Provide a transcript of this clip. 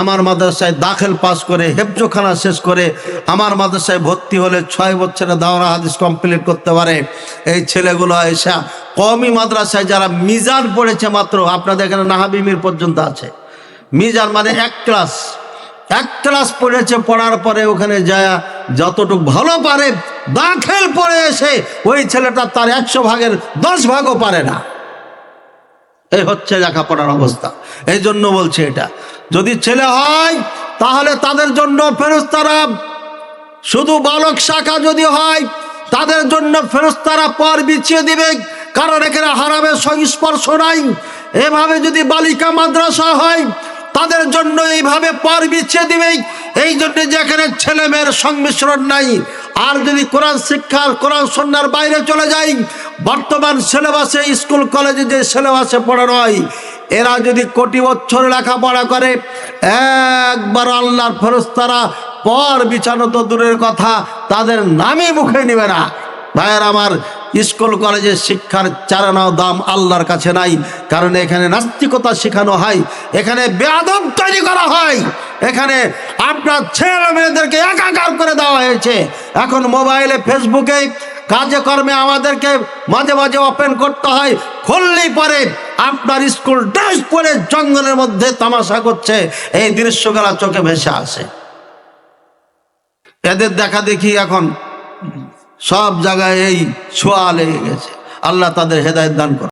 আমার মাদ্রাসায় দাখেল পাস করে হেফজোখানা শেষ করে আমার মাদ্রাসায় ভর্তি হলে ছয় বছরে দাওরা হাদিস কমপ্লিট করতে পারে। এই ছেলেগুলো এসে কমই মাদ্রাসায় যারা মিজান পড়েছে মাত্র, আপনাদের এখানে নাহাবিমির পর্যন্ত আছে। মিজান মানে এক ক্লাস। এক ক্লাস পড়েছে, পড়ার পরে ওখানে যায়, যতটুকু ভালো পারে দাখেল পড়ে এসে ওই ছেলেটা তার একশো ভাগের দশ ভাগও পারে না। এই হচ্ছে লেখাপড়ার অবস্থা। এই জন্য বলছে এটা। যদি ছেলে হয়, তাহলে তাদের জন্য ফেরস্তারা, শুধু বালক শাখা যদি হয়, তাদের জন্য ফেরস্তারা পর বিছিয়ে দিবে। কারণ এখানে হারামের সংস্পর্শ নাই। এভাবে যদি বালিকা মাদ্রাসা হয়, তাদের জন্য এইভাবে পর বিছিয়ে দিবে। এই জন্য যেখানে ছেলে মেয়ের সংমিশ্রণ নাই। আর যদি কোরআন শিক্ষার কোরআন সন্ন্যার বাইরে চলে যাই বর্তমান সিলেবাসে স্কুল কলেজে যে সিলেবাসে পড়ানো হয় এরা যদি কোটি বছর লেখাপড়া করে, একবার আল্লাহর ফেরস্তারা পর বিছানো তো দূরের কথা, তাদের নামই মুখে নেবে না। ভাইয়ের, আমার স্কুল, কলেজের শিক্ষার চারানাও দাম আল্লাহর কাছে নাই, কারণ এখানে নাস্তিকতা শেখানো হয়, এখানে বেয়াদব তৈরি করা হয়, এখানে আপনার ছেলে মেয়েদেরকে একাকার করে দেওয়া হয়েছে। এখন মোবাইলে, ফেসবুকে কাজে কর্মে আমাদেরকে মাঝে মাঝে ওপেন করতে হয়। খুললেই পরে আপনার স্কুল ড্রেস পরে জঙ্গলের মধ্যে তামাশা করছে। এই দৃশ্যগুলা চোখে ভেসে আসে। এদের দেখা দেখি এখন সব জায়গায় এই ছোঁয়া লেগে গেছে। আল্লাহ তাদের হেদায়ত দান করে